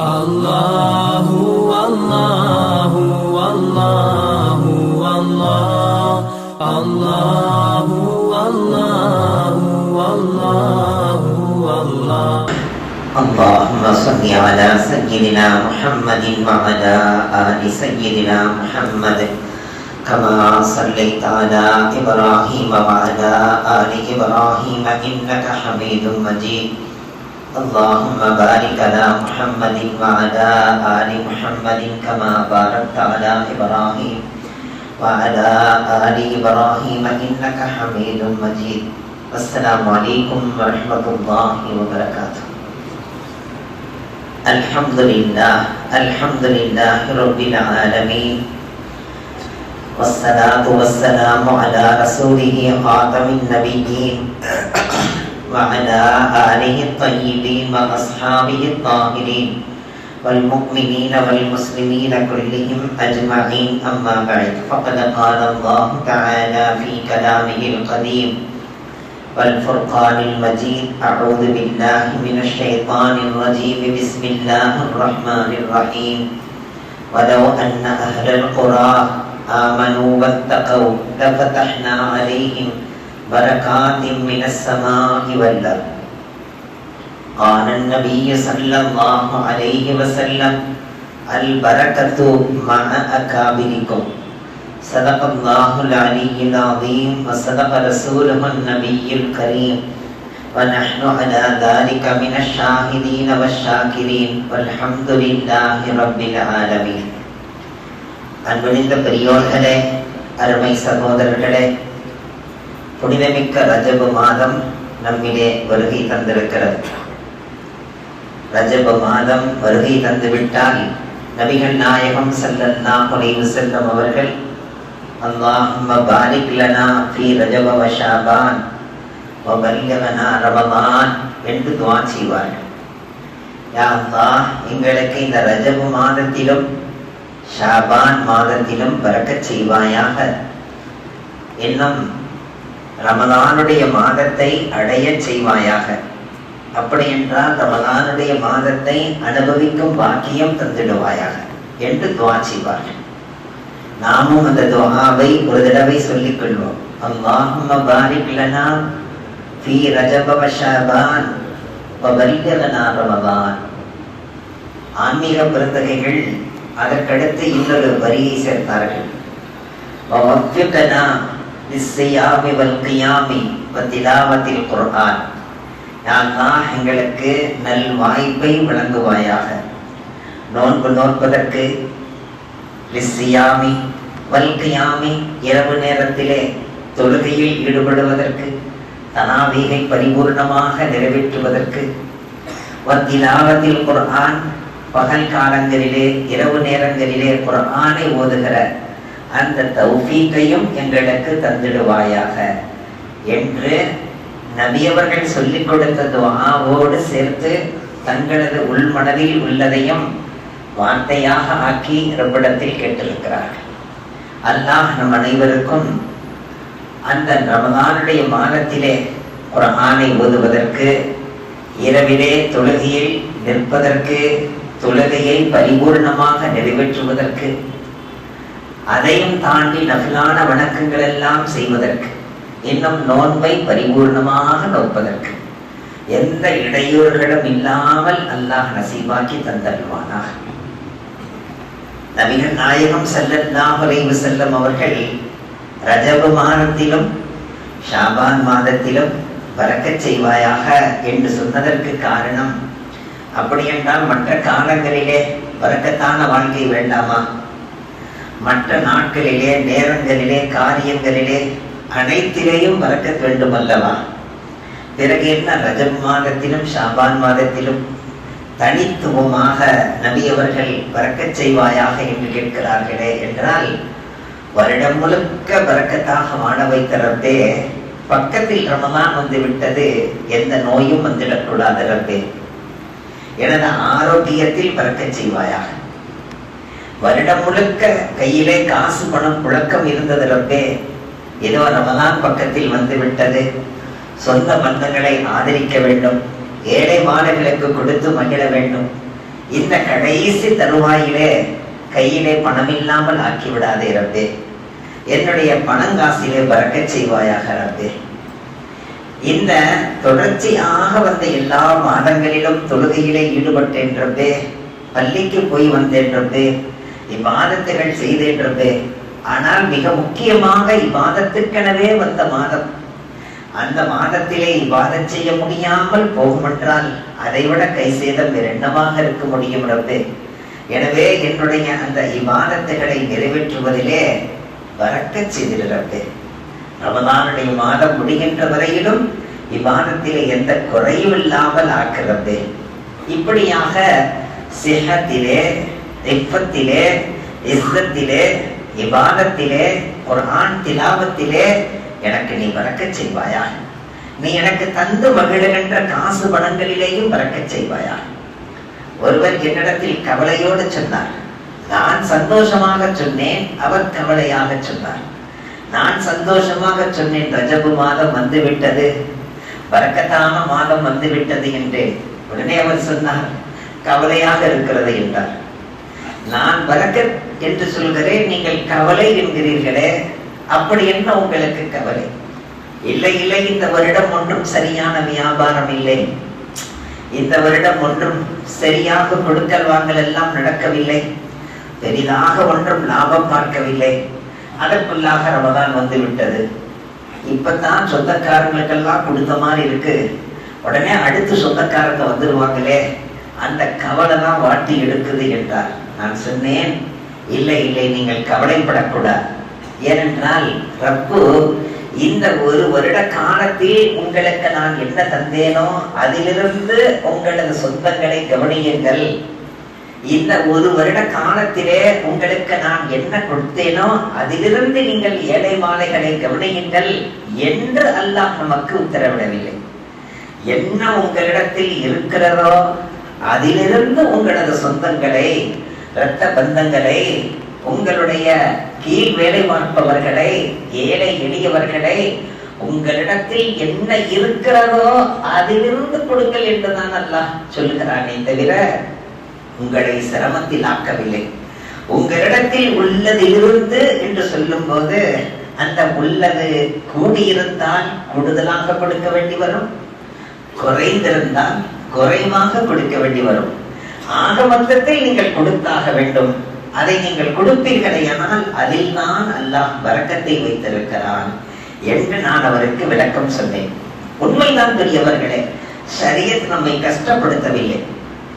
الله والله والله والله الله والله والله والله اللهم صل على سيدنا محمد وعلى آل سيدنا محمد كما صليت على إبراهيم وعلى آل إبراهيم إنك حميد مجيد اللهم بارك على محمد وعلى آل محمد كما باركت على إبراهيم وعلى آل إبراهيم إنك حميد مجيد. السلام عليكم ورحمة الله وبركاته. الحمد لله الحمد لله رب العالمين والصلاة والسلام على رسوله خاتم النبيين وعلى آله الطيبين وأصحابه الطاهرين والمؤمنين والمسلمين كلهم أجمعين أما بعد فقد قال الله تعالى في كلامه القديم والفرقان المجيد أعوذ بالله من الشيطان الرجيم بسم الله الرحمن الرحيم ولو أن أهل القرى آمنوا واتقوا لفتحنا عليهم അൻപണിന്റെ പ്രിയോഹരെ അരമൈ സഹോദരങ്ങളെ புனிதமிக்க ரஜப மாதம் நம்மிலே வருகை தந்திருக்கிறது. ரஜப மாதம் வருகை தந்துவிட்டால் நபிகள் நாயகம் செல்லல்லா குறைவு செல்லும் அவர்கள் அல்லாஹும்ம பாரிக் பி ஃபி ரஜப வஷாபான் வபல்லவனா ரபமான் என்று துவா செய்வார்கள். யா அல்லாஹ் எங்களுக்கு இந்த ரஜப மாதத்திலும் ஷாபான் மாதத்திலும் பறக்கச் செய்வாயாக. என்னும் ரமலானுடைய மாதத்தை அடைய செய்வாயாக. அப்படி என்றால் ரமலானுடைய மாதத்தை அனுபவிக்கும் பாக்கியம் தந்துடுவாயாக என்று துவா செய்வார்கள். நாமும் அந்த துவாவை ஒரு தடவை சொல்லிக் கொள்வோம். அல்லாஹும் பாரிக் லனா ஃபி ரஜப ஷாபான் வபரிகலனா ரமதான் ஆன்மீக பிறந்தகைகள் அதற்கடுத்து இன்னொரு வரியை சேர்த்தார்கள். வவ்யுகனா இஸ்ஸியாமி வல் கியாமி வத்திலாவத்தில் குர்ஆன் அல்லாஹ் எங்களுக்கு நல் வாய்ப்பை வழங்குவாயாக நோன்பு நோன்பதற்கு லிஸ்ஸியாமி வல்கியாமி இரவு நேரத்திலே தொழுகையில் ஈடுபடுவதற்கு தனாவீகை பரிபூர்ணமாக நிறைவேற்றுவதற்கு வத்திலாவத்தில் குர்ஆன் பகல் காலங்களிலே இரவு நேரங்களிலே குர்ஆனை ஓதுகிற அந்த தௌஃபீக்கையும் எங்களுக்கு தந்திடுவாயாக என்று நபியவர்கள் சொல்லிக் கொடுத்த துவாவோடு சேர்த்து தங்களது உள்மனதில் உள்ளதையும் வார்த்தையாக ஆக்கி ரப்பிடத்தில் கேட்டிருக்கிறார்கள். அல்லாஹ் நம் அனைவருக்கும் அந்த ரமதானுடைய மாதத்திலே ஆணை ஓதுவதற்கு இரவிலே தொழுகையில் நிற்பதற்கு தொழுகையை பரிபூர்ணமாக நிறைவேற்றுவதற்கு அதையும் தாண்டி நபிலான வணக்கங்கள் எல்லாம் செய்வதற்கு இன்னும் நோன்பை பரிபூர்ணமாக நோப்பதற்கு எந்த இடையூறுகளும் இல்லாமல் அல்லாஹ் நசீபாக்கி தந்தருவானாக நபிகள் நாயகம் ஸல்லல்லாஹு செல்லும் அவர்கள் ரஜப மாதத்திலும் ஷாபான் மாதத்திலும் பறக்க செய்வாயாக என்று சொன்னதற்கு காரணம் அப்படி என்றால் மற்ற காலங்களிலே பறக்கத்தான வாழ்க்கை வேண்டாமா? மற்ற நாட்களிலே நேரங்களிலே காரியங்களிலே அனைத்திலேயும் பறக்கத் வேண்டும் அல்லவா பிறகு என்ன? ரஜம் மாதத்திலும் ஷாபான் மாதத்திலும் தனித்துவமாக நபியவர்கள் அவர்கள் செய்வாயாக என்று கேட்கிறார்களே என்றால் வருடம் முழுக்க பறக்கத்தாக வாழ வைத்த பக்கத்தில் ரமதான் வந்து விட்டது எந்த நோயும் வந்துடக்கூடாது ரப்பே. எனது ஆரோக்கியத்தில் பறக்கச் செய்வாயாக. வருடம் முழுக்க கையிலே காசு பணம் புழக்கம் இருந்தது ரப்பே ஏதோ ரமதான் பக்கத்தில் வந்து விட்டது. சொந்த பந்தங்களை ஆதரிக்க வேண்டும். ஏழை மாடுகளுக்கு கொடுத்து மகிழ வேண்டும். இந்த கடைசி தருவாயிலே கையிலே பணம் இல்லாமல் ஆக்கி விடாதே ரப்பே. என்னுடைய பணங்காசிலே பறக்க செய்வாயாக ரப்பே. இந்த தொடர்ச்சியாக வந்த எல்லா மாதங்களிலும் தொழுகையிலே ஈடுபட்டேன் ரப்பே. பள்ளிக்கு போய் வந்தேன் ரப்பே. இவ்வாதத்துகள் செய்தேன் ஆனால் மிக முக்கியமாக இவ்வாதத்துக்கெனவே வந்த மாதம். அந்த மாதத்திலே இவ்வாதம் செய்ய முடியாமல் போகுமென்றால் அதைவிட கை சேதம் வேறு என்னவாக இருக்க முடியும் ரப்பே. எனவே என்னுடைய அந்த இவ்வாதத்துகளை நிறைவேற்றுவதிலே வரக்கச் செய்திரு ரமதானுடைய மாதம் முடிகின்ற வரையிலும் இவ்வாதத்திலே எந்த குறையும் இல்லாமல் ஆக்கிறது இப்படியாக சிஹத்திலே இஃபத்திலே இஸ்ஸத்திலே இபாதத்திலே ஆண் திலாவத்திலே எனக்கு நீ பறக்கச் செய்வாயா நீ எனக்கு தந்து மகிழுகின்ற காசு பணங்களிலேயும் பறக்கச் செய்வாயா ஒருவர் என்னிடத்தில் கவலையோடு சொன்னார். நான் சந்தோஷமாக சொன்னேன் அவர் கவலையாக சொன்னார். நான் சந்தோஷமாக சொன்னேன் ரஜபு மாதம் வந்து விட்டது பறக்கத்தான மாதம் வந்து விட்டது என்று உடனே அவர் சொன்னார் கவலையாக இருக்கிறது என்றார். நான் பரக்கத் என்று சொல்கிறேன் நீங்கள் கவலை என்கிறீர்களே அப்படி என்ன உங்களுக்கு கவலை? இல்லை இல்லை இந்த வருடம் ஒன்றும் சரியான வியாபாரம் இல்லை. இந்த வருடம் ஒன்றும் சரியாக கொடுக்கல் வாங்கல் எல்லாம் நடக்கவில்லை. பெரிதாக ஒன்றும் லாபம் பார்க்கவில்லை. அதற்குள்ளாக ரமதான் வந்து விட்டது இப்பதான் சொந்தக்காரங்களுக்கெல்லாம் கொடுத்த மாதிரி இருக்கு. உடனே அடுத்து சொந்தக்காரங்க வந்துருவாங்களே அந்த கவலை தான் வாட்டி எடுக்குது என்றார். நான் சொன்னேன். இல்லை இல்லை நீங்கள் கவலைப்படக்கூடாது. ஏனென்றால் ரப்பு இந்த ஒரு வருட காலத்தில் உங்களுக்கு நான் என்ன தந்தேனோ அதிலிருந்து உங்களது சொந்தங்களை கவனியுங்கள். இந்த ஒரு வருட காலத்திலே உங்களுக்கு நான் என்ன கொடுத்தேனோ அதிலிருந்து நீங்கள் ஏழை மாலைகளை கவனியுங்கள் என்று அல்லாஹ் நமக்கு உத்தரவிடவில்லை. என்ன உங்களிடத்தில் இருக்கிறதோ அதிலிருந்து உங்களது சொந்தங்களை இரத்த பந்தங்களை உங்களுடைய கீழ் வேலை பார்ப்பவர்களை ஏழை எளியவர்களை உங்களிடத்தில் என்ன இருக்கிறதோ அதிலிருந்து கொடுங்கள் என்றுதான் அல்லாஹ் சொல்லுகிறானே தவிர உங்களை சிரமத்தில் ஆக்கவில்லை. உங்களிடத்தில் உள்ளதிலிருந்து என்று சொல்லும் போது அந்த உள்ளது கூடியிருந்தால் கூடுதலாக கொடுக்க வேண்டி வரும். குறைந்திருந்தால் குறைவாக கொடுக்க வேண்டி வரும். ஆக மொத்தத்தில் நீங்கள் கொடுத்தாக வேண்டும். அதை நீங்கள் கொடுப்பீர்களேயானால் அதில் தான் அல்லாஹ் வரக்கத்தை வைத்திருக்கிறான் என்று நான் அவருக்கு விளக்கம் சொன்னேன். உண்மைதான் பெரியவர்களே சரியத் நம்மை கஷ்டப்படுத்தவில்லை.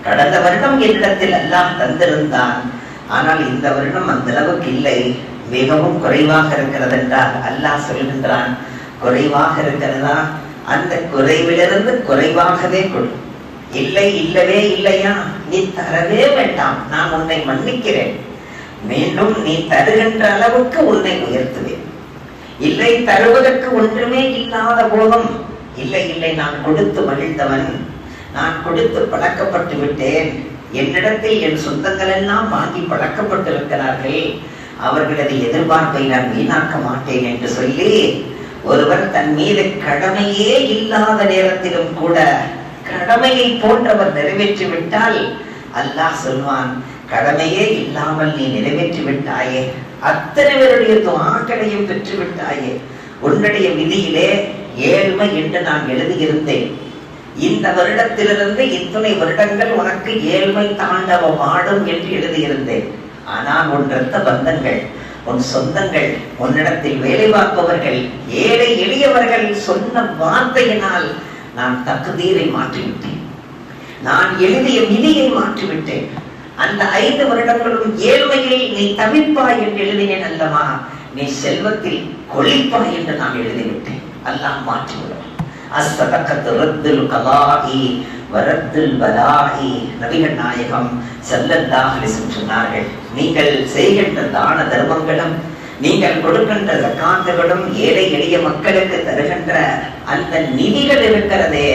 கடந்த வருடம் என்னிடத்தில் அல்லாஹ் தந்திருந்தான். ஆனால் இந்த வருடம் அந்த அளவுக்கு இல்லை. மிகவும் குறைவாக இருக்கிறது என்றால் அல்லாஹ் சொல்கின்றான் குறைவாக இருக்கிறதா? அந்த குறைவிலிருந்து குறைவாகவே கொடு. இல்லை இல்லவே இல்லையா? நீ தரவே வேண்டாம். நான் உன்னை மன்னிக்கிறேன். மீண்டும் நீ தருகின்ற அளவுக்கு உன்னை உயர்த்துவேன். இல்லை தருவதற்கு ஒன்றுமே இல்லாத போதும். இல்லை இல்லை நான் கொடுத்து மகிழ்ந்தவன். நான் கொடுத்து பழக்கப்பட்டு விட்டேன். என்னிடத்தில் என் சொந்தங்கள் எல்லாம் வாங்கி பழக்கப்பட்டிருக்கிறார்கள். அவர்களது எதிர்பார்ப்பை நான் வீணாக்க மாட்டேன் என்று சொல்லி ஒருவர் தன் மீது கடமையே இல்லாத நேரத்திலும் கூட கடமையை போன்றவர் நிறைவேற்றி விட்டால் அல்லாஹ் சொல்வான் கடமையே இல்லாமல் நீ நிறைவேற்றி விட்டாயே அத்தனை பேருடைய துவாக்களையும் பெற்று விட்டாயே உன்னுடைய விதியிலே ஏழ்மை என்று நான் எழுதியிருந்தேன். இந்த வருடத்திலிருந்து இத்தனை வருடங்கள் உனக்கு ஏழ்மை தாண்டவம் ஆடும் என்று எழுதியிருந்தேன். ஆனால் உன் இரத்த பந்தங்கள் உன் சொந்தங்கள் உன்னிடத்தில் வேலை பார்ப்பவர்கள் ஏழை எளியவர்கள் சொன்ன வார்த்தையினால் நான் தகுதீரை மாற்றிவிட்டேன். நான் எழுதிய விதியை மாற்றிவிட்டேன். அந்த ஐந்து வருடங்களும் ஏழ்மையை நீ தவிப்பாய் என்று எழுதினேன் அல்லவா? நீ செல்வத்தில் கொளிப்பாய் என்று நான் எழுதிவிட்டேன். அல்லாம் மாற்றிவிடுவான் அஸ்ஸதகத்து ரத்துல் கலாஹி வரத்துல் பலாஹி நபிகள் நாயகம் ஸல்லல்லாஹு சொன்னார்கள் நீங்கள் செய்கின்ற தான தர்மங்களும் நீங்கள் கொடுக்கின்ற ஜக்காத்துகளும் ஏழை எளிய மக்களுக்கு தருகின்ற அந்த நிதிகள் இருக்கிறதே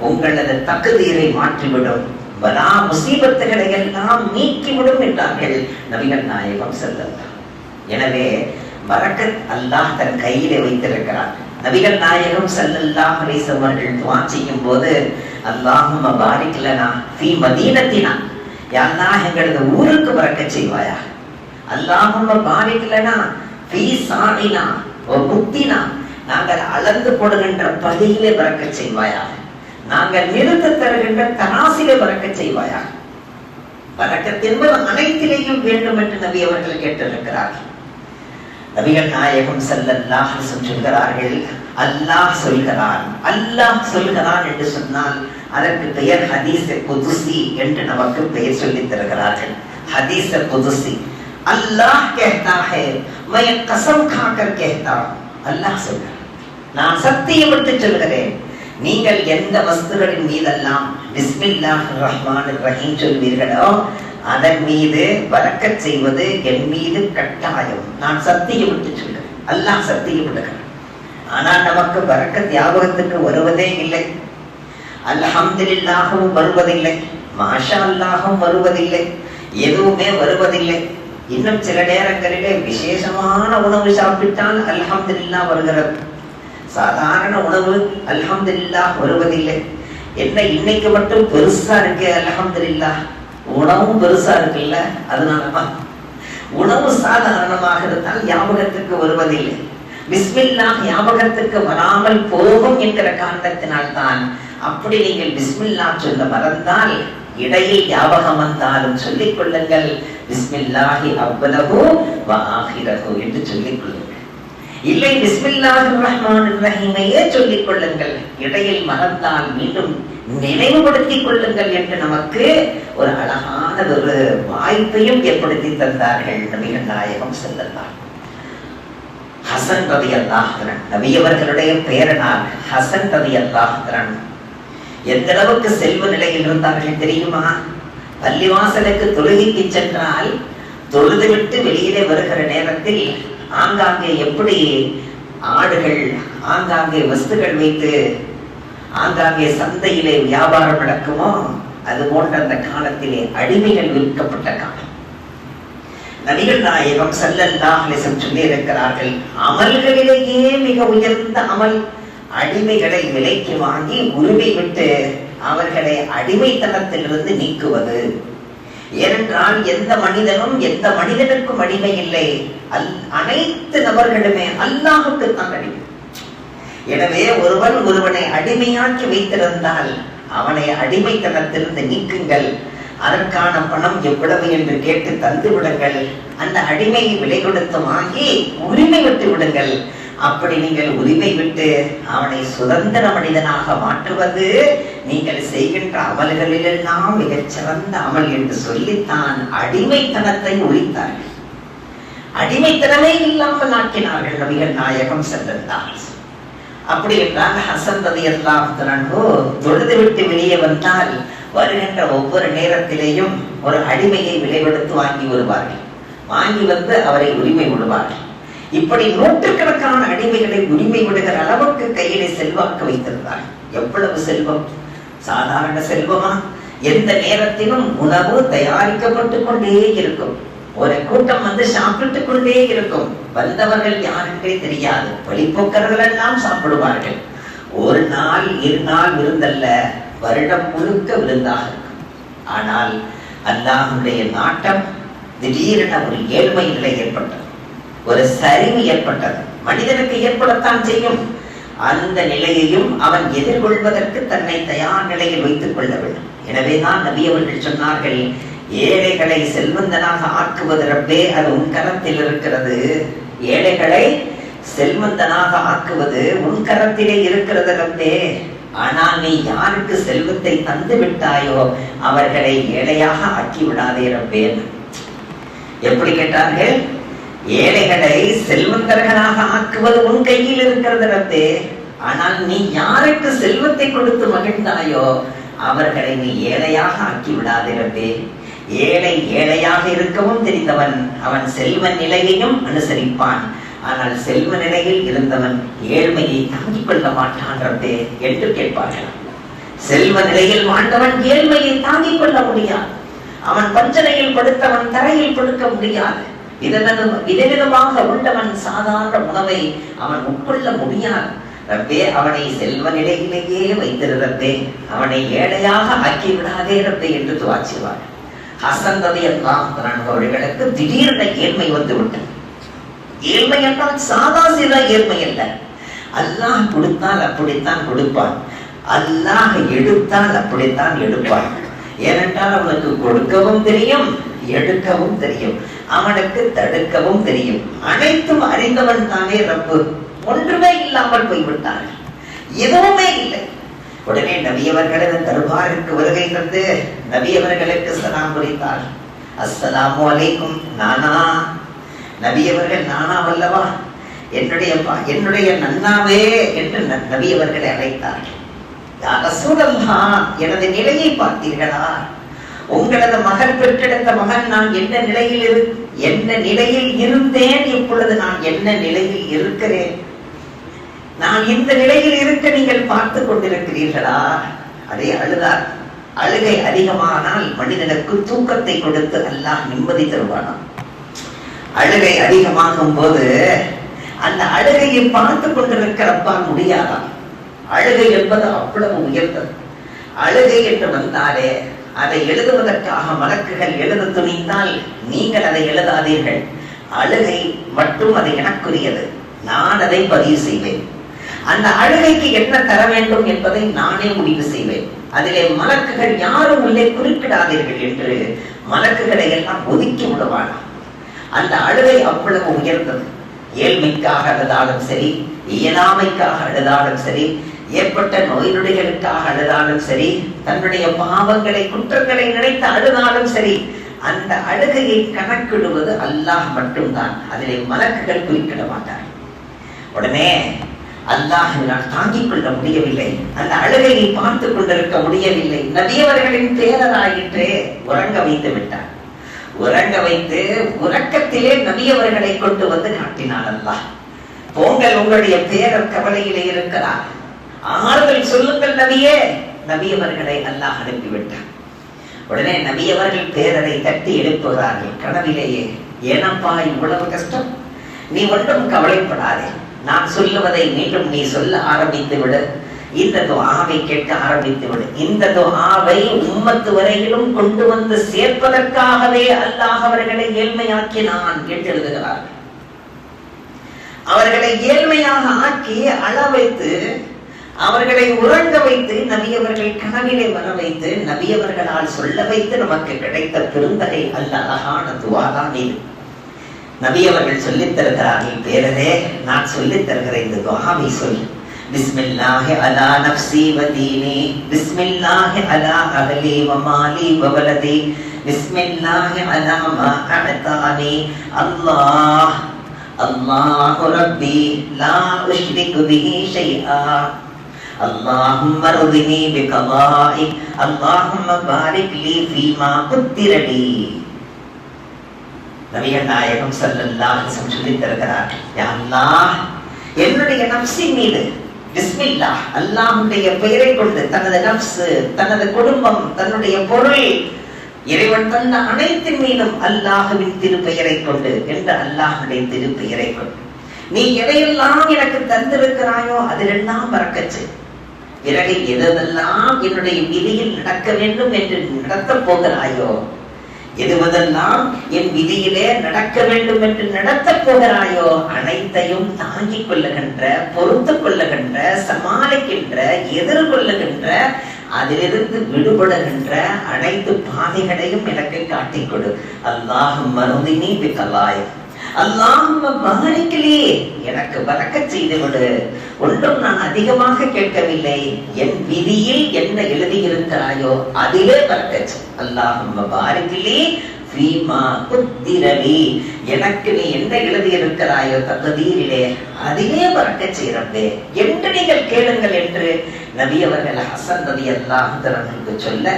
உங்களது தகுதியை மாற்றிவிடும். பலா முசீபத்துகளை எல்லாம் நீக்கிவிடும் என்றார்கள் நபிகள் நாயகம் ஸல்லல்லாஹு எனவே பரக்கத் அல்லாஹ் தன் கையிலே வைத்திருக்கிறார் நபிகள் நாயகம் ஸல்லல்லாஹு அலைஹி வஸல்லம் அவர்கள் செய்யும் போது அல்லாஹும் பாரிக்கலனா ஃபீ மதீனத்தினா. யாருன்னா எங்களது ஊருக்கு பறக்க செய்வாயா? அல்லாஹும் பாரிக்கலனா ஃபீ சாணினா முத்தினா நாங்கள் அளந்து போடுகின்ற பதியிலே பறக்க செய்வாயா நாங்கள் நிறுத்த தருகின்ற தராசிலே பறக்க செய்வாயா பறக்கத் என்பது அனைத்திலேயும் வேண்டும் என்று நபி அவர்கள் கேட்டிருக்கிறார்கள். நபிகள் நாயகம் செல்லல்லாஹ் சொல்கிறார்கள் அல்லாஹ் சொல்கிறான் அல்லாஹ் சொல்கிறான் என்று சொன்னால் அதற்கு பெயர் ஹதீச புதுசி என்று நமக்கு பெயர் சொல்லித் தருகிறார்கள். ஹதீச புதுசி அல்லாஹ் कहता है मैं कसम खाकर कहता हूं அல்லாஹ் சொல்கிறான் நான் சத்தியமிட்டு சொல்கிறேன் நீங்கள் எந்த வஸ்துகளின் மீதெல்லாம் பிஸ்மில்லாஹ் ரஹ்மான் ரஹீம் சொல்வீர்களோ அதன் மீது பறக்கச் செய்வது என் மீது கட்டாயம் நான் சத்தியம் விட்டு சொல்கிறேன் அல்லாஹ் சத்தியம் விடுகிறேன் ஆனால் நமக்கு பறக்கத் ஞாபகத்துக்கு வருவதே இல்லை அல்ஹம்துலில்லாஹும் வருவதில்லை மாஷா அல்லாஹும் வருவதில்லை எதுவுமே வருவதில்லை இன்னும் சில நேரங்களிலே விசேஷமான உணவு சாப்பிட்டால் அல்ஹம்துலில்லா வருகிறது. சாதாரண உணவு அல்ஹம்துலில்லாஹ் வருவதில்லை. என்ன இன்னைக்கு மட்டும் பெருசா இருக்கு அல்ஹம்துலில்லாஹ்? உணவும் பெருசா இருக்குல்ல அதனாலதான். உணவு சாதாரணமாக இருந்தால் ஞாபகத்துக்கு வருவதில்லை. பிஸ்மில்லா ஞாபகத்துக்கு வராமல் போகும் என்கிற காரணத்தினால்தான். அப்படி நீங்கள் பிஸ்மில்லா சொல்ல மறந்தால் இடையில் ஞாபகம் வந்தாலும் சொல்லிக் கொள்ளுங்கள். பிஸ்மில்லாஹி அவ்வளவோ வாஹிரஹு என்று சொல்லிக் கொள்ளுங்கள் இல்லை பிஸ்மில்லாஹி ரஹ்மான் ரஹீமையே சொல்லிக் கொள்ளுங்கள் இடையில் மறந்தால் மீண்டும் நினைவுபடுத்திக் கொள்ளுங்கள் என்று நமக்கு ஒரு அழகான ஒரு வாய்ப்பையும் ஏற்படுத்தி தந்தார்கள் நபிகள் நாயகம் செல்லலாம் ஹசன் ரவி அல்லாஹரன் நபியவர்களுடைய பேரனார் ஹசன் ரவி அல்லாஹரன் எந்த அளவுக்கு செல்வ நிலையில் இருந்தார்கள் தெரியுமா? பள்ளிவாசலுக்கு தொழுகைக்கு சென்றால் தொழுது விட்டு வெளியிலே வருகிற நேரத்தில் ஆங்காங்கே எப்படி ஆடுகள் ஆங்காங்கே வஸ்துகள் வைத்து ஆங்காங்கே சந்தையிலே வியாபாரம் நடக்குமோ அது போன்ற அந்த காலத்திலே அடிமைகள் விற்கப்பட்ட காலம். நபிகள் நாயகம் ஸல்லல்லாஹு சொல்லி இருக்கிறார்கள் அமல்களிலேயே மிக உயர்ந்த அமல் அடிமைகளை விலைக்கு வாங்கி உரிமை விட்டு அவர்களை அடிமைத்தனத்திலிருந்து நீக்குவது. ஏனென்றால் எந்த மனிதனும் எந்த மனிதனுக்கும் அடிமை இல்லை. அனைத்து நபர்களுமே அல்லாஹுக்கு தான் அடிமை. எனவே ஒருவன் ஒருவனை அடிமையாக்கி வைத்திருந்தால் அவனை அடிமைத்தனத்திலிருந்து நீக்குங்கள். அதற்கான பணம் எவ்வளவு என்று கேட்டு தந்து விடுங்கள் அந்த அடிமையை விலை கொடுத்து வாங்கி உரிமை விட்டு விடுங்கள் அப்படி நீங்கள் உரிமை விட்டு அவனை சுதந்திர மனிதனாக மாற்றுவது நீங்கள் செய்கின்ற அமல்களிலெல்லாம் மிகச் சிறந்த அமல் என்று சொல்லித்தான் அடிமைத்தனத்தை ஒழித்தார்கள். அடிமைத்தனமே இல்லாமல் ஆக்கினார்கள் நபிகள் நாயகம் சென்றிருந்தார். அப்படி என்றால் ஹசன் ரதி அல்லாஹ் தொழுது விட்டு வெளியே வந்தால் வருகின்ற ஒவ்வொரு நேரத்திலேயும் ஒரு அடிமையை விலைபடுத்து வாங்கி வருவார்கள். வாங்கி வந்து அவரை உரிமை விடுவார்கள். இப்படி நூற்றுக்கணக்கான அடிமைகளை உரிமை விடுகிற அளவுக்கு கையிலே செல்வாக்கு வைத்திருந்தார். எவ்வளவு செல்வம்? சாதாரண செல்வமா? எந்த நேரத்திலும் உணவு தயாரிக்கப்பட்டு கொண்டே இருக்கும். ஒரு கூட்டம் வந்து சாப்பிட்டு கொண்டே இருக்கும். வந்தவர்கள் யாருக்கே தெரியாது. வழிபோக்கர்கள் எல்லாம் சாப்பிடுவார்கள். ஒரு நாள் இரு நாள் விருந்தல்ல. வருடம் முழுக்க விருந்தாக இருக்கும். ஆனால் அல்லாஹுடைய நாட்டம் திடீரென ஒரு ஏழ்மை நிலை ஏற்பட்டது. ஒரு சரிவு ஏற்பட்டது. மனிதனுக்கு ஏற்படத்தான் செய்யும். அந்த நிலையையும் அவன் எதிர்கொள்வதற்கு தன்னை தயார் நிலையில் வைத்துக் கொள்ள வேண்டும். எனவேதான் நபி அவர்கள் சொன்னார்கள் ஏழைகளை செல்வந்தனாக ஆக்குவது ரப்பே அது உன் கரத்தில் இருக்கிறது. ஏழைகளை செல்வந்தனாக ஆக்குவது உன் கரத்திலே இருக்கிறது ரப்பே. ஆனால் நீ யாருக்கு செல்வத்தை தந்து விட்டாயோ அவர்களை ஏழையாக ஆக்கி விடாதே ரப்பே. எப்படி கேட்டார்கள்? ஏழைகளை செல்வந்தர்களாக ஆக்குவது உன் கையில் இருக்கிறது ரப்பே. ஆனால் நீ யாருக்கு செல்வத்தை கொடுத்து மகிழ்ந்தாயோ அவர்களை நீ ஏழையாக ஆக்கி விடாதே ரப்பே. ஏழை ஏழையாக இருக்கவும் தெரிந்தவன் அவன் செல்வ நிலையையும் அனுசரிப்பான். ஆனால் செல்வ நிலையில் இருந்தவன் ஏழ்மையை தாங்கிக் கொள்ள மாட்டான் ரப்பே என்று கேட்பார்கள். செல்வ நிலையில் வாழ்ந்தவன் ஏழ்மையை தாங்கிக் கொள்ள முடியாது. அவன் பஞ்சனையில் படுத்தவன் தரையில் படுக்க முடியாது. விதவிதம்- விதவிதமாக உள்ளவன் சாதாரண உணவை அவன் உட்கொள்ள முடியாது. ரப்பே அவனை செல்வ நிலையிலேயே வைத்திருந்தே அவனை ஏழையாக ஆக்கி விடாதே ரப்பே என்று துவாச்சுவார். ஹசன் எல்லாம் அவர்களுக்கு திடீரென ஏழ்மை வந்து விட்டது ஏழ்மை என்றால் சாதா சீதா ஏழ்மை அல்ல. அல்லாஹ் கொடுத்தால் அப்படித்தான் கொடுப்பான். அல்லாஹ் எடுத்தால் அப்படித்தான் எடுப்பான். ஏனென்றால் அவனுக்கு கொடுக்கவும் தெரியும் எடுக்கவும் தெரியும். அவனுக்கு தடுக்கவும் தெரியும். அனைத்தும் அறிந்தவன் தானே ரப்பு. ஒன்றுமே இல்லாமல் போய்விட்டார்கள் எதுவுமே இல்லை. உடனே நபியவர்களது தர்பாருக்கு வருகை தந்து நபியவர்களுக்கு சலாம் குறித்தார் அஸ்ஸலாமு அலைக்கும் நானா? நபியவர்கள் நானா வல்லவா? என்னுடைய பா- என்னுடைய நன்னாவே என்று ந- நபியவர்களை அழைத்தார்கள் எனது நிலையை பார்த்தீர்களா? உங்களது மகன் பெற்றெடுத்த மகன் நான் என்ன நிலையில் இரு என்ன நிலையில் இருந்தேன்? இப்பொழுது நான் என்ன நிலையில் இருக்கிறேன்? நான் இந்த நிலையில் இருக்க நீங்கள் பார்த்து கொண்டிருக்கிறீர்களா? அதே அழுதார். அழுகை அதிகமானால் மனிதனுக்கு தூக்கத்தை கொடுத்து அல்லாஹ் நிம்மதி தருவானாம் அழுகை அதிகமாகும் போது அந்த அழுகையை பார்த்து கொண்டிருக்கிறப்பா முடியாதா? அழுகை என்பது அவ்வளவு உயர்ந்தது. அழுகை என்று வந்தாலே அதை எழுதுவதற்காக மலக்குகள் எழுத துணிந்தால் நீங்கள் அதை எழுதாதீர்கள். அழுகை மட்டும் அது எனக்குரியது. நான் அதை பதிவு செய்வேன். அந்த அழுகைக்கு என்ன தர வேண்டும் என்பதை நானே முடிவு செய்வேன். அதிலே மலக்குகள் யாரும் உள்ளே குறுக்கிடாதீர்கள் என்று மலக்குகளை எல்லாம் ஒதுக்கி விடுவானா அந்த அழுகை அவ்வளவு உயர்ந்தது. ஏழ்மைக்காக அழுதாலும் சரி இயலாமைக்காக அழுதாலும் சரி ஏற்பட்ட நோய் நொடிகளுக்காக அழுதாலும் சரி தன்னுடைய பாவங்களை குற்றங்களை நினைத்து அழுதாலும் சரி அந்த அழுகையை கணக்கிடுவது அல்லாஹ் மட்டும்தான். அதிலே மலக்குகள் குறிப்பிட மாட்டார். உடனே அல்லாஹினால் தாங்கிக் கொள்ள முடியவில்லை. அந்த அழுகையை பார்த்து கொண்டிருக்க முடியவில்லை. நதியவர்களின் பேரராயிற்றே உறங்க வைத்து விட்டார். உறங்க வைத்து உறக்கத்திலே நபியவர்களை கொண்டு வந்து காட்டினார் அல்லாஹ் போங்கள் உங்களுடைய பேரர் கவலையிலே இருக்கிறார். ஆறுதல் சொல்லுங்கள் நபியே. நபியவர்களை அல்லாஹ் அனுப்பிவிட்டார் உடனே நபியவர்கள் பேரரை தட்டி எழுப்புகிறார்கள். கனவிலேயே ஏனப்பா இவ்வளவு கஷ்டம்? நீ ஒன்றும் கவலைப்படாதே. நான் சொல்லுவதை மீண்டும் நீ சொல்ல ஆரம்பித்து விடு இந்த துஆவை கேட்க ஆரம்பித்து விடு. இந்த துஆவை உம்மத்து வரையிலும் கொண்டு வந்து சேர்ப்பதற்காகவே அல்லாஹ் அவர்களை ஏழ்மையாக்கினான் என்று எழுதுகிறார்கள். அவர்களை ஏழ்மையாக ஆக்கி அள வைத்து அவர்களை உறங்க வைத்து நபியவர்கள் கனவிலே வர வைத்து நபியவர்களால் சொல்ல வைத்து நமக்கு கிடைத்த பெருந்தகை அல்ல அழகான துவாதான் இது. நபியவர்கள் சொல்லித் தருகிறார்கள் பேரரே நான் சொல்லித் தருகிற இந்த துவாவை சொல்லி பிஸ்மில்லாஹி அலா நஃப்ஸி வ தீனி பிஸ்மில்லாஹி அலா அஹ்லி வ மாலி வ வலதி பிஸ்மில்லாஹி அலா மா அஅதானி அல்லாஹ் அல்லாஹு ரப்பி லா உஷ்ரிகு பிஹி ஷைஆ اللهم ارضني بقضائك اللهم بارك لي فيما قدر لي நபிகள் நாயகம் ஸல்லல்லாஹு அலைஹி வஸல்லம் சொல்லித் தருகிறார் யா அல்லாஹ் என்னுடைய நப்சின் மீது பிஸ்மில்லா அல்லாஹுடைய பெயரை கொண்டு தனது நப்சு தனது குடும்பம் தன்னுடைய பொருள் இறைவன் தந்த அனைத்தின் மீதும் அல்லாஹுவின் திருப்பெயரை கொண்டு என்ற அல்லாஹுடைய திருப்பெயரை கொண்டு. நீ எதையெல்லாம் எனக்கு தந்திருக்கிறாயோ அதிலெல்லாம் பறக்கச்சு பிறகு எதெல்லாம் என்னுடைய விதியில் நடக்க வேண்டும் என்று நடத்தப் போகிறாயோ எதுவதெல்லாம் என் விதியிலே நடக்க வேண்டும் என்று நடத்தப் போகிறாயோ அனைத்தையும் தாங்கிக் கொள்ளுகின்ற பொறுத்து கொள்ளுகின்ற சமாளிக்கின்ற எதிர்கொள்ளுகின்ற அதிலிருந்து விடுபடுகின்ற அனைத்து பாதைகளையும் எனக்கு காட்டிக் கொடு. அல்லாஹும் மருந்தினி பிக்கலாய் அல்லாம மகனுக்கிலே எனக்கு வரக்க செய்து விடு ஒன்றும் நான் அதிகமாக கேட்கவில்லை. என் விதியில் என்ன எழுதியிருக்கிறாயோ அதிலே வரக்கச் அல்லாஹும் பாரிக்கிலே ஃபீமா குத்திரலி எனக்கு நீ என்ன எழுதியிருக்கிறாயோ தகுதியிலே அதிலே வறக்க செய்யறப்பே என்று நீங்கள் கேளுங்கள் என்று நபி அவர்கள் ஹசன் ரதி அல்லாஹ் சொல்ல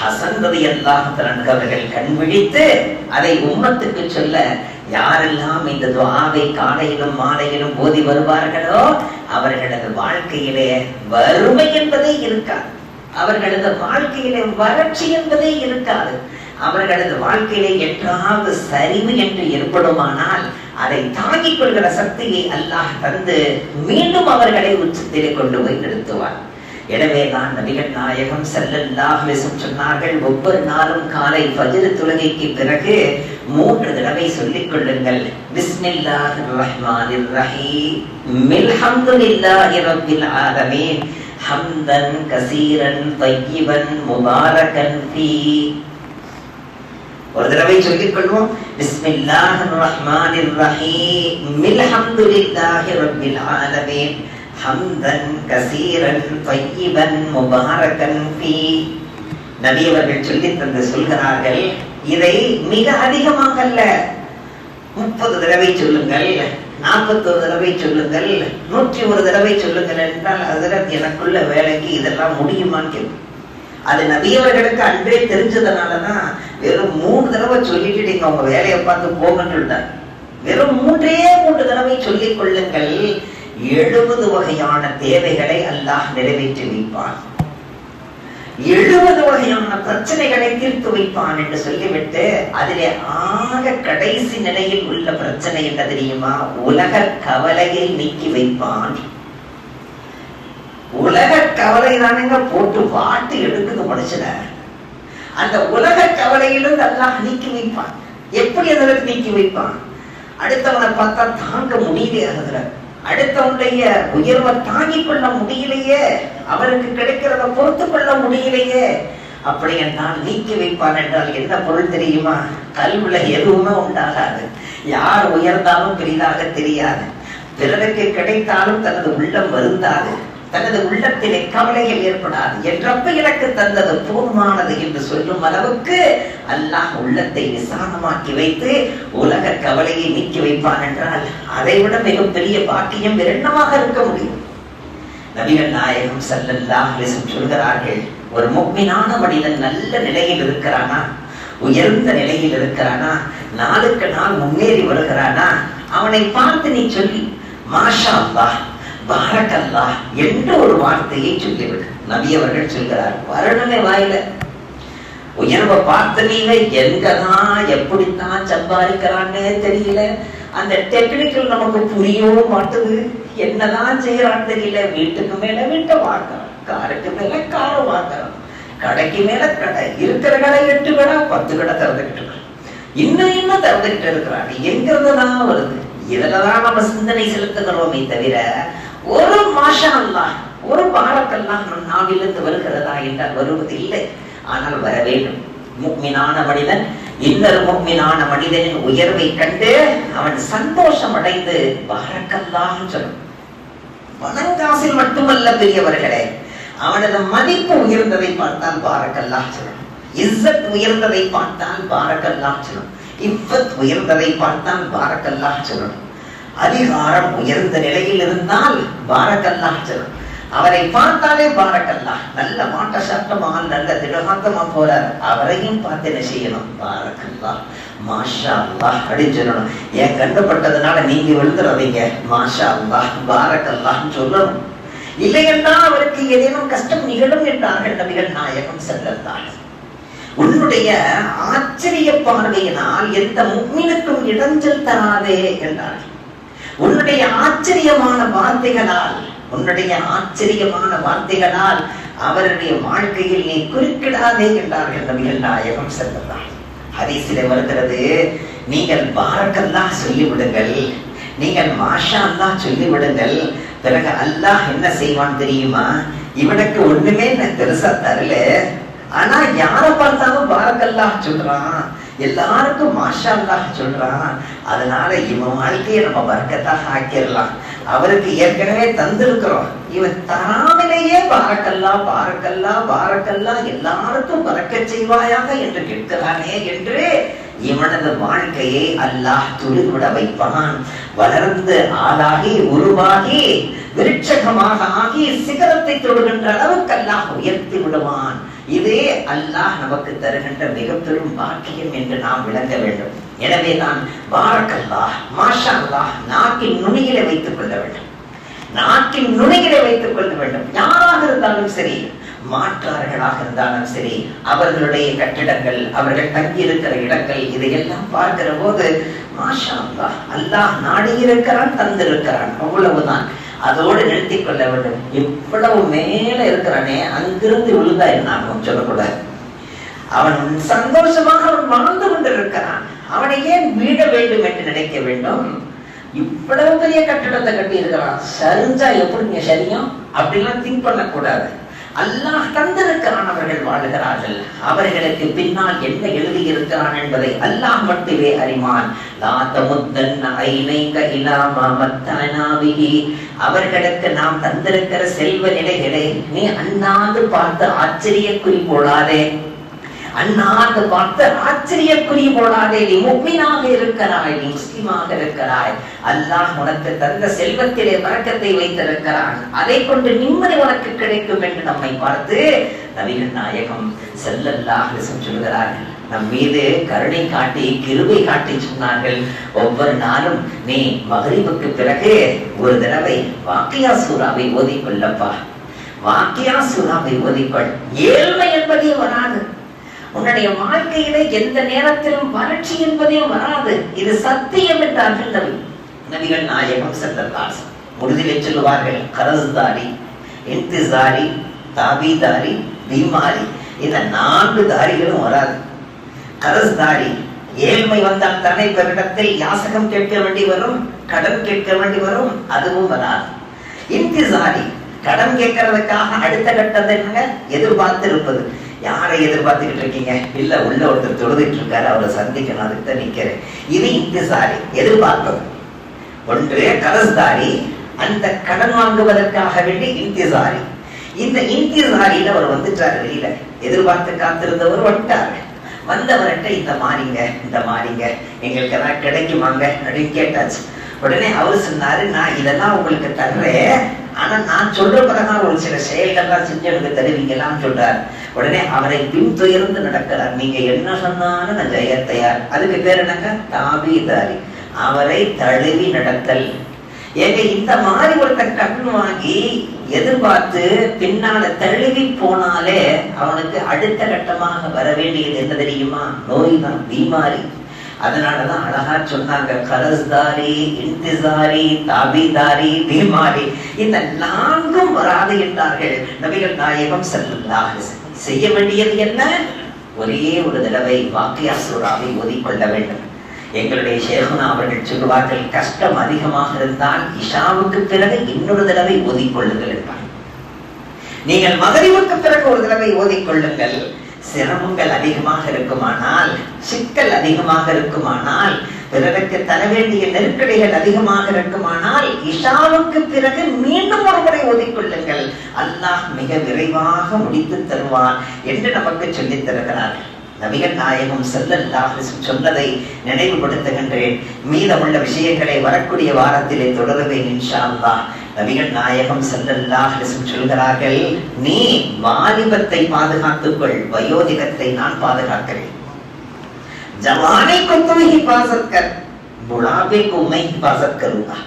ஹசன் ரதி அல்லாஹ் அவர்கள் கண் விழித்து அதை உம்மத்துக்கு சொல்ல யாரெல்லாம் இந்த துவாவை காலையிலும் மாலையிலும் ஓதி வருவார்களோ அவர்களது வாழ்க்கையிலே வறுமை என்பதே இருக்காது. அவர்களது வாழ்க்கையிலே வறட்சி என்பதே இருக்காது. அவர்களது வாழ்க்கையிலே என்றாவது சரிவு என்று ஏற்படுமானால் அதை தாங்கிக் கொள்கிற சக்தியை அல்லாஹ் தந்து மீண்டும் அவர்களை உச்சத்திலே கொண்டு போய் நிறுத்துவார் எனவே தான் நபிகள் நாயகம் ஸல்லல்லாஹு சொன்னார்கள் ஒவ்வொரு நாளும் காலை ஃபஜ்ர் தொழுகைக்கு பிறகு மூன்று தடவை சொல்லிக் கொள்ளுங்கள். பிஸ்மில்லாஹிர் ரஹ்மானிர் ரஹீம். அல்ஹம்துலில்லாஹி ரப்பில் ஆலமீன். ஹம்தன் கசீரன் தய்யிபன் முபாரகன் ஃபீ. ஒரு தடவை சொல்லிக் கொள்வோம். பிஸ்மில்லாஹிர் ரஹ்மானிர் ரஹீம். அல்ஹம்துலில்லாஹி ரப்பில் ஆலமீன். ஹம்தன் கசீரன் தய்யிபன் முபாரகன் ஃபீ நபியவர்கள் சொல்லி தந்து சொல்கிறார்கள் இதை மிக அதிகமாக அல்ல முப்பது தடவை சொல்லுங்கள் நாற்பத்தொரு தடவை சொல்லுங்கள் நூற்றி ஒரு தடவை சொல்லுங்கள் என்றால் அதில் எனக்குள்ள வேலைக்கு இதெல்லாம் முடியுமான்னு கேள்வி. அது நபியவர்களுக்கு அன்றே தெரிஞ்சதுனாலதான் வெறும் மூணு தடவை சொல்லிட்டு நீங்க உங்க வேலையை பார்த்து போங்கன்னு சொல்லிட்டாங்க. வெறும் மூன்றே மூன்று தடவை சொல்லிக் கொள்ளுங்கள் எழுபது வகையான தேவைகளை அல்லாஹ் நிறைவேற்றி வைப்பான். எழுபது வகையான பிரச்சனைகளை தீர்த்து வைப்பான் என்று சொல்லிவிட்டு அதிலே ஆக கடைசி நிலையில் உள்ள பிரச்சனை என்ன தெரியுமா? உலக கவலையை நீக்கி வைப்பான். உலக கவலை தானுங்க போட்டு வாட்டு எடுக்குது மனுஷன. அந்த உலக கவலையிலிருந்து அல்லாஹ் நீக்கி வைப்பான். எப்படி அதில் நீக்கி வைப்பான்? அடுத்தவனை பார்த்தா தாங்க முடியலையே அதுல அடுத்தவனுடைய உயர்வை தாங்கிக் கொள்ள முடியலையே அவருக்கு கிடைக்கிறத பொறுத்து கொள்ள முடியலையே அப்படி என்றால் நீக்கி வைப்பான் என்றால் என்ன பொருள் தெரியுமா? கல்வில எதுவுமே உண்டாகாது. யார் உயர்ந்தாலும் பெரிதாக தெரியாது. பிறருக்கு கிடைத்தாலும் தனது உள்ளம் வருந்தாது. தனது உள்ளத்திலே கவலைகள் ஏற்படாது. என் ரப்ப எனக்கு தந்தது போதுமானது என்று சொல்லும் அளவுக்கு அல்லாஹ் உள்ளத்தை விசாலமாக்கி வைத்து உலக கவலையை நீக்கி வைப்பான் என்றால் அதை விட மிகப்பெரிய பாக்கியம் என்னவாக இருக்க முடியும். நபிகள் நாயகம் ஸல்லல்லாஹு சொல்கிறார்கள் ஒரு முக்மினான மனிதன் நல்ல நிலையில் இருக்கிறானா? உயர்ந்த நிலையில் இருக்கிறானா? நாளுக்கு நாள் முன்னேறி வருகிறானா? அவனை பார்த்து நீ சொல்லி மாஷா அல்லாஹ் பாரக்கல்லா என்ற ஒரு வார்த்தையை சொல்லிவிடு. நபி அவர்கள் சொல்கிறார் வரணுமே வாயில. உயர்வை பார்த்த நீங்க எங்கதான் எப்படித்தான் சம்பாதிக்கிறான்னே தெரியல. அந்த டெக்னிக்கல் நமக்கு புரியவும் மாட்டுது. என்னதான் செய்யறான்னு தெரியல. வீட்டுக்கு மேல வீட்டை வாங்குறோம் காருக்கு மேல காரை வாங்குறோம் கடைக்கு மேல கடை இருக்கிற கடை எட்டு கடை பத்து கடை திறந்துகிட்டு இன்னும் இன்னும் திறந்துகிட்டு இருக்கிறாங்க. எங்க இருந்துதான் வருது? இதுலதான் நம்ம சிந்தனை செலுத்துகிறோமே தவிர ஒரு மாஷா அல்லாஹ் ஒரு பாரக்கெல்லாம் நம் நாவிலிருந்து வருகிறதா என்றால் வருவதில்லை. ஆனால் வர வேண்டும். முக்மினான மனிதன் இன்னொரு முக்மினான மனிதனின் உயர்வை கண்டு அவன் சந்தோஷம் அடைந்து பாரக்கல்லாம் சொல்லும். பணங்காசில் மட்டுமல்ல பெரியவர்களே அவனது மதிப்பு உயர்ந்ததை பார்த்தால் பாரக்கல்லாம் சொல்லும். இஸ்ஸத் உயர்ந்ததை பார்த்தால் பாரக்கல்லாம் சொல்லும். இவ்வத் உயர்ந்ததை பார்த்தால் பாரக்கல்லாம் சொல்லணும் அதிகாரம் உயர்ந்த நிலையில் இருந்தால் பாரக்கல்லா சொல்லும். அவரை பார்த்தாலே பாரக்கல்லா நல்ல மாட்ட சட்டமாக நல்ல திடகாத்தமா போறார். அவரையும் பார்த்து என்ன செய்யணும்? பாரக்கல்லா மாஷா அல்லா அப்படின்னு சொல்லணும். என் கண்டுபட்டதுனால நீங்க விழுந்துடாதீங்க மாஷா அல்லா பாரக்கல்லான்னு சொல்லணும். இல்லையென்றா அவருக்கு ஏதேனும் கஷ்டம் நிகழும் என்றார்கள் நபிகள் நாயகம் செல்லத்தான் உன்னுடைய ஆச்சரிய பார்வையினால் எந்த முக்மினுக்கும் இடைஞ்சல் தராதே என்றார்கள். உன்னுடைய ஆச்சரியமான வார்த்தைகளால் உன்னுடைய ஆச்சரியமான வார்த்தைகளால் அவருடைய வாழ்க்கையில் நீ குறுக்கிடாதே என்றார்கள் நபிகள் நாயகம் செல்லலாம் ஹரிசில வருகிறது நீங்கள் பாரக்கல்லாஹ் சொல்லிவிடுங்கள் நீங்கள் மாஷா அல்லாஹ் சொல்லிவிடுங்கள் பிறகு அல்லாஹ் என்ன செய்வான் தெரியுமா? இவனுக்கு ஒண்ணுமே நான் பெருசா தரல. ஆனா யார பார்த்தாலும் பாரக்கல்லாஹ் சொல்றான். எல்லாருக்கும் மாஷா அல்லாஹ் சொல்றான் அதனால இவன் வாழ்க்கையை நம்ம வர்க்கத்தாக ஆக்கிடலாம். அவருக்கு ஏற்கனவே தந்திருக்கிறோம். இவன் தராமலேயே பாரக்கல்லா பாரக்கல்லா பாரக்கல்லா எல்லாருக்கும் பறக்க செய்வாயாக என்று கேட்கிறானே என்று இவனது வாழ்க்கையை அல்லாஹ் துளிவிட வைப்பான். வளர்ந்து ஆளாகி உருவாகி விருட்சகமாக ஆகி சிகரத்தை தொடுகின்ற அளவுக்கு அல்லாஹ் உயர்த்தி விடுவான். இதே அல்லாஹ் நமக்கு தருகின்ற மிக பெரும் பாக்கியம் என்று நாம் விளங்க வேண்டும். எனவே நான் பாரக்கல்லாஹ் மாஷா அல்லாஹ் நாக்கின் நுனியில வைத்துக் கொள்ள வேண்டும். நாட்டின் நுனியிலே வைத்துக் கொள்ள வேண்டும். யாராக இருந்தாலும் சரி மாற்றார்களாக இருந்தாலும் சரி அவர்களுடைய கட்டிடங்கள் அவர்கள் தங்கி இருக்கிற இடங்கள் இதையெல்லாம் பார்க்கிற போது மாஷா அல்லாஹ் அல்லாஹ் நாடி இருக்கிறான் தந்திருக்கிறான் அவ்வளவுதான். அதோடு நிறுத்தி கொள்ள வேண்டும். இவ்வளவு மேல இருக்கிறானே அங்கிருந்து விழுந்தா என்ன ஆகும் சொல்லக்கூடாது. அவன் சந்தோஷமாக அவன் வாழ்ந்து கொண்டிருக்கிறான். அவனை ஏன் வீட வேண்டும் என்று நினைக்க வேண்டும்? இவ்வளவு பெரிய கட்டிடத்தை கட்டி இருக்கிறான் சரிஞ்சா எப்படிங்க சரியும்? அப்படிலாம் திங்க் பண்ணக்கூடாது. அல்லாஹ் தந்திருக்கிறான் வாழ்கிறார்கள். வாழுகிறார்கள் அவர்களுக்கு பின்னால் என்ன எழுதி இருக்கிறான் என்பதை அல்லாஹ் மட்டுமே அறிவான். அவர்களுக்கு நாம் தந்திருக்கிற செல்வ நிலைகளை நீ அண்ணாந்து பார்த்து ஆச்சரியக்குறி போடாதே. அண்ணாந்து பார்த்து ஆச்சரியக்குரிய போடாதே நீ முக்மீனாக இருக்கிறாய் நீ முஸ்லிமாக இருக்கிறாய். அல்லாஹ் உனக்கு தந்த செல்வத்திலே வழக்கத்தை வைத்திருக்கிறான். அதை கொண்டு நிம்மதி உனக்கு கிடைக்கும் என்று நம்மை பார்த்து நவீன நாயகம் செல்லல்லாஹ் சொல்கிறார்கள். நம் மீது கருணை காட்டி கிருபை காட்டி சொன்னார்கள். ஒவ்வொரு நாளும் நீ மகரிபுக்கு பிறகு ஒரு தடவை வாக்கியா சூறாவை ஓதிக்கொள்ளப்பா. வாக்கியா சூறாவை ஓதிக்கொள். ஏழ்மை என்பதே வராது. உன்னுடைய வாழ்க்கையில எந்த நேரத்திலும் வறட்சி என்பதே வராது. இது சத்தியம் என்றார்கள் நபி நபிகள் நாயகம் செல்லல்லாஸ் முடிதிலே சொல்லுவார்கள் கரஸ்தாரி இன்திசாரி தாபிதாரி பீமாரி இந்த நான்கு தாரிகளும் வராது. கரஸ்தாரி ஏழ்மை வந்தால் தானே இவரிடத்தில் யாசகம் கேட்க வேண்டி வரும் கடன் கேட்க வேண்டி வரும் அதுவும் வராது. இன்திசாரி கடன் கேட்கறதுக்காக அடுத்த கட்டத்தை என்னங்க எதிர்பார்த்து இருப்பது யாரை எதிர்பார்த்துக்கிட்டு இருக்கீங்க? இல்ல உள்ள ஒருத்தர் தொழுதுட்டு இருக்காரு அவரை சந்திக்கணும் அதுக்கு தான் நிக்கிறேன். இது இன்திசாரி எதிர்பார்ப்பது ஒன்று கரஸ்தாரி அந்த கடன் வாங்குவதற்காக வேண்டி இன்திசாரி. இந்த இன்திசாரியில அவர் வந்துட்டார் வெளியில. எதிர்பார்த்து காத்திருந்தவர் வந்துட்டார். வந்தவர்கிட்ட இந்த மாறிங்க இந்த மாறிங்க. எங்களுக்கு எல்லாம் கிடைக்குமாங்க? அப்படின்னு கேட்டாச்சு. உடனே அவர் சொன்னாரு நான் இதெல்லாம் உங்களுக்கு தர்றேன். ஆனா நான் சொல்ற பிறகு ஒரு சில செயல்கள்லாம் செஞ்சு எனக்கு தருவீங்களான்னு சொல்றாரு. உடனே அவரை பின்துயர்ந்து நடக்கிறார். நீங்க என்ன சொன்னாலும் நான் ஜெய தயார் அதுக்கு பேர் என்னங்க? தாபிதாரி. அவரை தழுவி நடத்தல். ஏங்க இந்த மாதிரி ஒருத்தன் கண் வாங்கி எதிர்பார்த்து பின்னால தழுவி போனாலே அவனுக்கு அடுத்த கட்டமாக வர வேண்டியது என்ன தெரியுமா? நோய் தான் பீமாரி. அதனாலதான் அழகா சொன்னாங்க கரஸ்தாரி இன்திசாரி தாபிதாரி பீமாரி. இந்த நான்கும் வராது என்றார்கள் நபிகள் நாயகம் செல்லுள்ளார்கள் செய்ய வேண்டியது என்ன? ஒரே ஒரு தடவை வாக்கியா சூறாவை ஓதிக்கொள்ள வேண்டும். எங்களுடைய சேகுனா அவர்கள் சொல்லுவார்கள் கஷ்டம் அதிகமாக இருந்தால் இஷாவுக்கு பிறகு இன்னொரு தடவை ஓதிக்கொள்ளுங்கள் என்பார். நீங்கள் மகரிவுக்கு பிறகு ஒரு தடவை ஓதிக்கொள்ளுங்கள். சிரமங்கள் அதிகமாக இருக்குமானால் சிக்கல் அதிகமாக இருக்குமானால் பிறருக்கு தர வேண்டிய நெருக்கடிகள் அதிகமாக இருக்குமானால் இஷாவுக்கு பிறகு மீண்டும் ஒரு முறை ஓதிக்கொள்ளுங்கள். அல்லாஹ் மிக விரைவாக முடித்து தருவான் என்று நமக்கு சொல்லித் தருகிறார்கள் நபிகள் நாயகம் செல்லல்லாஹ் சொன்னதை நினைவுபடுத்துகின்றேன். மீதமுள்ள விஷயங்களை வரக்கூடிய வாரத்திலே தொடருவேன் இன்ஷா அல்லாஹ் நபிகள் நாயகம் செல்லல்லாஹ் சொல்கிறார்கள் நீ வாலிபத்தை பாதுகாத்துக்கொள் வயோதிகத்தை நான் பாதுகாக்கிறேன். जवानी को तुम हिफाजत कर बुढ़ापे को मैं हिफाजत करूंगा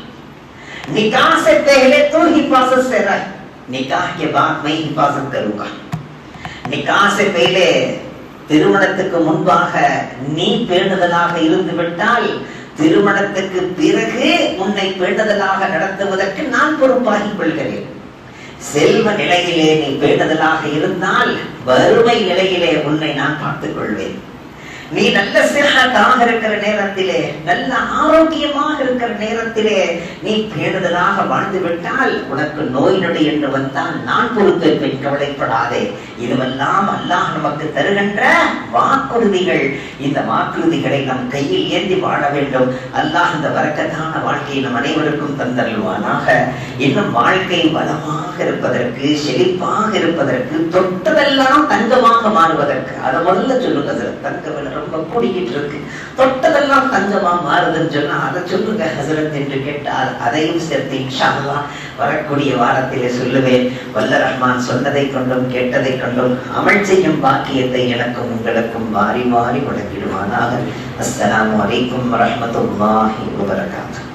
निकाह से पहले तू हिफाजत से रह निकाह के बाद मैं हिफाजत करूंगा निकाह से पहले திருமணத்துக்கு முன்பாக நீ பேணுதலாக இருந்து விட்டால் திருமணத்துக்கு பிறகு உன்னை பேணுதலாக நடத்துவதற்கு நான் பொறுப்பாகிக் கொள்கிறேன் செல்வ நிலையிலே நீ பேணுதலாக இருந்தால் வறுமை நிலையிலே உன்னை நான் பார்த்துக் கொள்வேன் நீ நல்ல சிறகாக இருக்கிற நேரத்திலே நல்ல ஆரோக்கியமாக இருக்கிற நேரத்திலே நீ பேணுதலாக வாழ்ந்து விட்டால் உனக்கு நோய் நொடி என்று வந்தால் நான் பொறுப்பேற்பேன் கவலைப்படாதே. இதுவெல்லாம் அல்லாஹ் நமக்கு தருகின்ற வாக்குறுதிகள். இந்த வாக்குறுதிகளை நம் கையில் ஏந்தி வாழ வேண்டும். அல்லாஹ் இந்த வரக்கத்தான வாழ்க்கையை நம் அனைவருக்கும் தந்தருவானாக இன்னும் வாழ்க்கை வளமாக இருப்பதற்கு செழிப்பாக இருப்பதற்கு தொட்டதெல்லாம் தங்கமாக மாறுவதற்கு. அதை முதல்ல சொல்லுங்க சார் தங்க ரொம்ப கூடிக்கிட்டு இருக்கு தொட்டதெல்லாம் தங்கமா மாறுதுன்னு சொன்னா அதை சொல்லுங்க ஹசரத் என்று கேட்டால் அதையும் சேர்த்து இன்ஷா வரக்கூடிய வாரத்திலே சொல்லுவேன். வல்ல ரஹ்மான் சொன்னதை கொண்டும் கேட்டதை கொண்டும் அமல் செய்யும் பாக்கியத்தை எனக்கும் உங்களுக்கும் மாறி மாறி வழங்கிடுவானாக. அஸ்லாம் வலைக்கும் வரஹ்மத்துல்லாஹி வபரகாத்துஹு